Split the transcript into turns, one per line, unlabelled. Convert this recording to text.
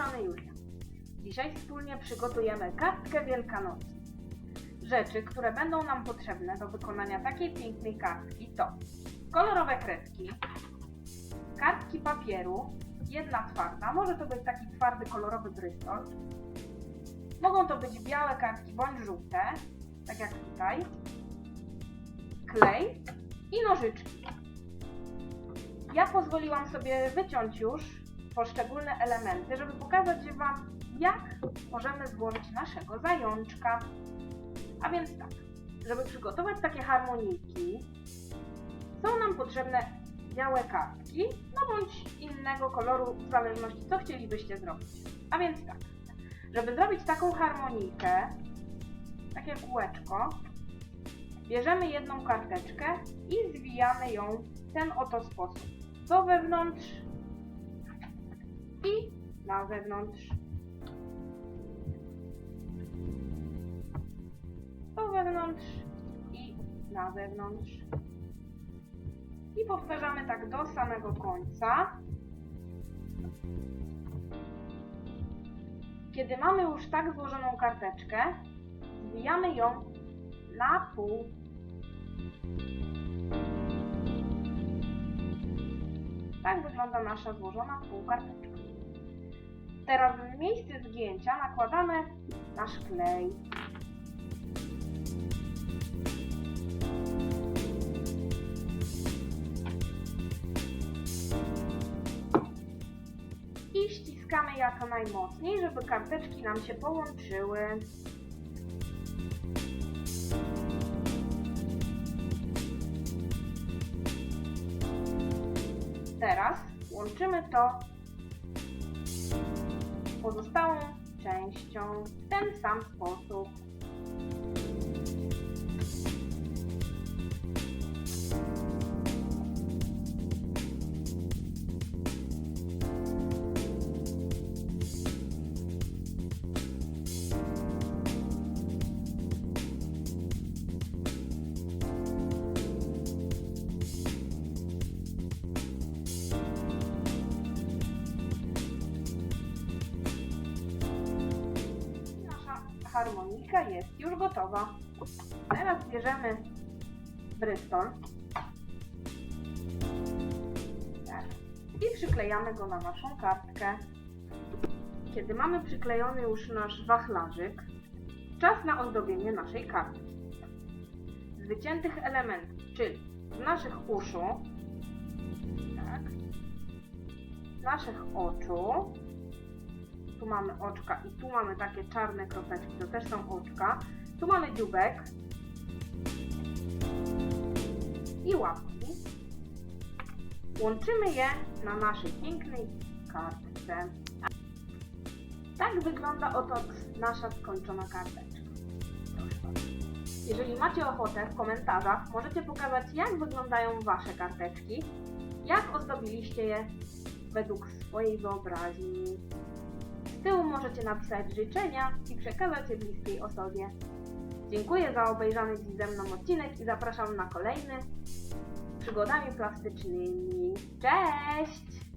strony Julia. Dzisiaj wspólnie przygotujemy kartkę wielkanocną. Rzeczy, które będą nam potrzebne do wykonania takiej pięknej kartki to kolorowe kredki, kartki papieru, jedna twarda, może to być taki twardy kolorowy brystol, mogą to być białe kartki bądź żółte, tak jak tutaj, klej i nożyczki. Ja pozwoliłam sobie wyciąć już poszczególne elementy, żeby pokazać Wam, jak możemy złożyć naszego zajączka. A więc tak, żeby przygotować takie harmonijki, są nam potrzebne białe kartki, no bądź innego koloru, w zależności co chcielibyście zrobić. A więc tak, żeby zrobić taką harmonijkę, takie kółeczko, bierzemy jedną karteczkę i zwijamy ją w ten oto sposób. Do wewnątrz i na zewnątrz. Do wewnątrz i na zewnątrz. I powtarzamy tak do samego końca. Kiedy mamy już tak złożoną karteczkę, zwijamy ją na pół. Tak wygląda nasza złożona w pół karteczka. Teraz w miejsce zgięcia nakładamy nasz klej. I ściskamy jak najmocniej, żeby karteczki nam się połączyły. Teraz łączymy to częścią w ten sam sposób. Harmonika jest już gotowa. Teraz bierzemy brystol. Tak. I przyklejamy go na naszą kartkę. Kiedy mamy przyklejony już nasz wachlarzyk, czas na ozdobienie naszej kartki. Z wyciętych elementów, czyli z naszych uszu, tak, z naszych oczu, tu mamy oczka i tu mamy takie czarne kropeczki, to też są oczka. Tu mamy dziubek i łapki. Łączymy je na naszej pięknej kartce. Tak wygląda oto nasza skończona karteczka. Jeżeli macie ochotę, w komentarzach możecie pokazać, jak wyglądają Wasze karteczki, jak ozdobiliście je według swojej wyobraźni. Z tyłu możecie napisać życzenia i przekazać je bliskiej osobie. Dziękuję za obejrzany dziś ze mną odcinek i zapraszam na kolejny z przygodami plastycznymi. Cześć!